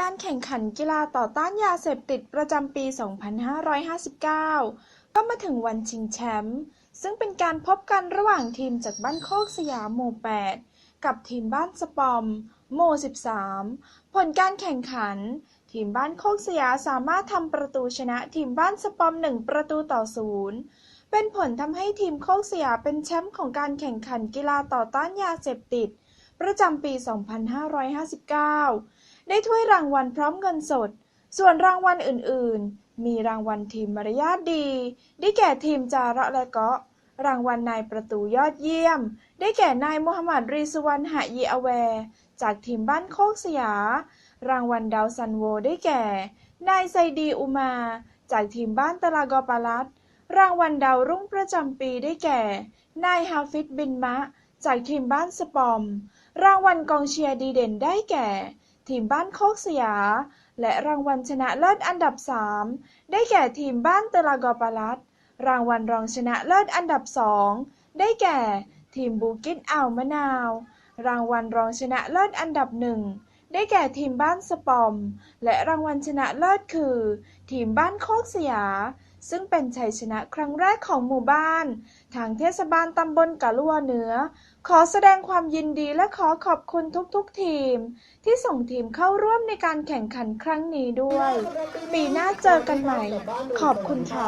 การแข่งขันกีฬาต่อต้านยาเสพติดประจำปี 2559 ก็มาถึงวันชิงแชมป์ ซึ่งเป็นการพบกันระหว่างทีมจากบ้านโคกสยามหมู่ 8 กับทีมบ้านสปอมหมู่ 13 ผลการแข่งขัน ทีมบ้านโคกสยามสามารถทำประตูชนะทีมบ้านสปอม 1 ประตูต่อศูนย์เป็นผลทำให้ทีมโคกสยามเป็นแชมป์ของการแข่งขันกีฬาต่อต้านยาเสพติด ประจำปี 2559 ได้ถ้วยรางวัลพร้อมเงินสด ส่วนรางวัลอื่นๆ มีรางวัลทีมมารยาทดี ได้แก่ทีมจาระและเกาะ รางวัลนายประตูยอดเยี่ยม ได้แก่นายมูฮัมหมัดรีสุวรรณหะยีอแวร์จากทีมบ้านโคกสยา รางวัลดาวซันโวได้แก่ นายไซดีอุมา จากทีมบ้านตะลากอปาลัดรางวัลดาวรุ่งประจำปีได้แก่ นายฮาฟิดบินมะ จากทีมบ้านสปอม รางวัลกองเชียร์ดีเด่นได้แก่ ทีมบ้านโคกสยา และรางวัลชนะเลิศอันดับ 3 ได้แก่ทีมบ้านเตลากอปาลัด รางวัลรองชนะเลิศอันดับ 2 ได้แก่ ทีมบูกินอ่าวมะนาว รางวัลรองชนะเลิศอันดับหนึ่งได้แก่ทีมบ้านสปอม และรางวัลชนะเลิศคือ ทีมบ้านโคกสยา ซึ่งเป็นชัยชนะครั้งแรกของหมู่บ้าน ทางเทศบาลตำบลกะลัวเหนือ ขอแสดงความยินดีและขอขอบคุณทุกๆทีม ที่ส่งทีมเข้าร่วมในการแข่งขันครั้งนี้ด้วย ปีหน้าเจอกันใหม่ ขอบคุณค่ะ